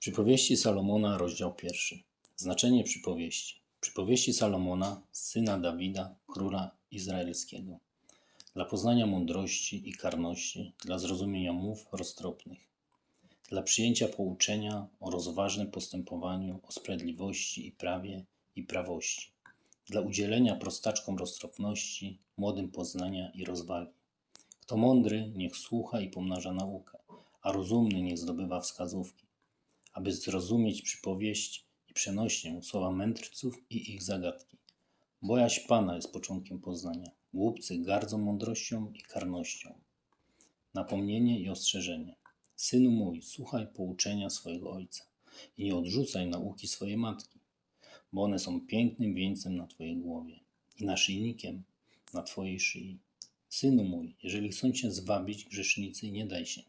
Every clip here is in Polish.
Przypowieści Salomona, rozdział pierwszy. Znaczenie przypowieści. Przypowieści Salomona, syna Dawida, króla izraelskiego. Dla poznania mądrości i karności, dla zrozumienia mów roztropnych, dla przyjęcia pouczenia o rozważnym postępowaniu, o sprawiedliwości i prawie i prawości, dla udzielenia prostaczkom roztropności, młodym poznania i rozwagi. Kto mądry, niech słucha i pomnaża naukę, a rozumny niech zdobywa wskazówki aby zrozumieć przypowieść i przenośnie słowa mędrców i ich zagadki. Bojaźń Pana jest początkiem poznania. Głupcy gardzą mądrością i karnością. Napomnienie i ostrzeżenie. Synu mój, słuchaj pouczenia swojego ojca i nie odrzucaj nauki swojej matki, bo one są pięknym wieńcem na Twojej głowie i naszyjnikiem na Twojej szyi. Synu mój, jeżeli chcą Cię zwabić grzesznicy, nie daj się.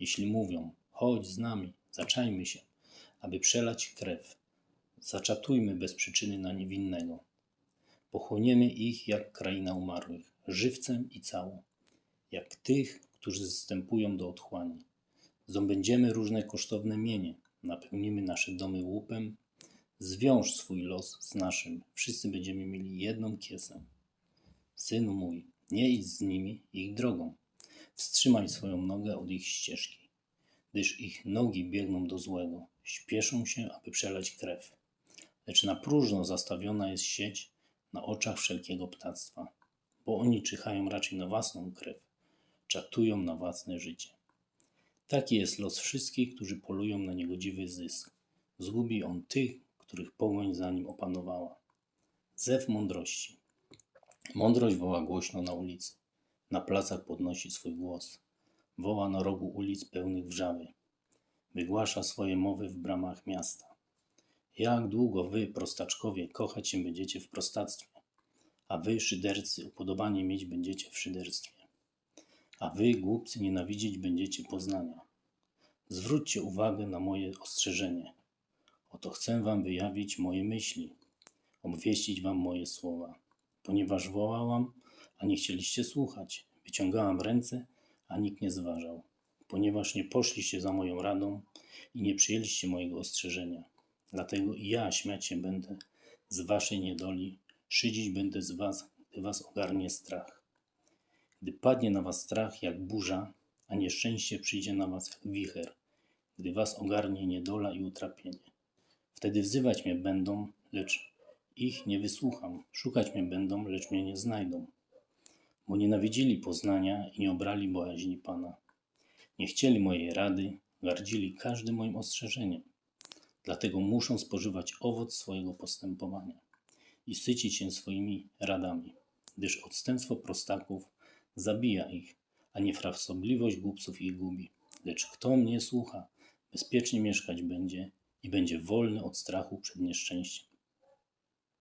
Jeśli mówią, chodź z nami, Zaczajmy się, aby przelać krew. Zaczatujmy bez przyczyny na niewinnego. Pochłoniemy ich jak kraina umarłych, żywcem i cało, jak tych, którzy zstępują do otchłani. Zdobędziemy różne kosztowne mienie, napełnimy nasze domy łupem. Zwiąż swój los z naszym, wszyscy będziemy mieli jedną kiesę. Synu mój, nie idź z nimi ich drogą. Wstrzymaj swoją nogę od ich ścieżki gdyż ich nogi biegną do złego, śpieszą się, aby przelać krew. Lecz na próżno zastawiona jest sieć na oczach wszelkiego ptactwa, bo oni czyhają raczej na własną krew, czatują na własne życie. Taki jest los wszystkich, którzy polują na niegodziwy zysk. Zgubi on tych, których pogoń za nim opanowała. Zew mądrości. Mądrość woła głośno na ulicy, na placach podnosi swój głos woła na rogu ulic pełnych wrzawy. Wygłasza swoje mowy w bramach miasta. Jak długo wy, prostaczkowie, kochać się będziecie w prostactwie, a wy, szydercy, upodobanie mieć będziecie w szyderstwie, a wy, głupcy, nienawidzieć będziecie poznania. Zwróćcie uwagę na moje ostrzeżenie. Oto chcę wam wyjawić moje myśli, obwieścić wam moje słowa. Ponieważ wołałam, a nie chcieliście słuchać, wyciągałam ręce, a nikt nie zważał, ponieważ nie poszliście za moją radą i nie przyjęliście mojego ostrzeżenia. Dlatego i ja śmiać się będę z waszej niedoli, szydzić będę z was, gdy was ogarnie strach. Gdy padnie na was strach jak burza, a nieszczęście przyjdzie na was jak wicher, gdy was ogarnie niedola i utrapienie. Wtedy wzywać mnie będą, lecz ich nie wysłucham, szukać mnie będą, lecz mnie nie znajdą bo nienawidzili poznania i nie obrali bojaźni Pana. Nie chcieli mojej rady, gardzili każdym moim ostrzeżeniem. Dlatego muszą spożywać owoc swojego postępowania i sycić się swoimi radami, gdyż odstępstwo prostaków zabija ich, a niefrasobliwość głupców ich gubi. Lecz kto mnie słucha, bezpiecznie mieszkać będzie i będzie wolny od strachu przed nieszczęściem.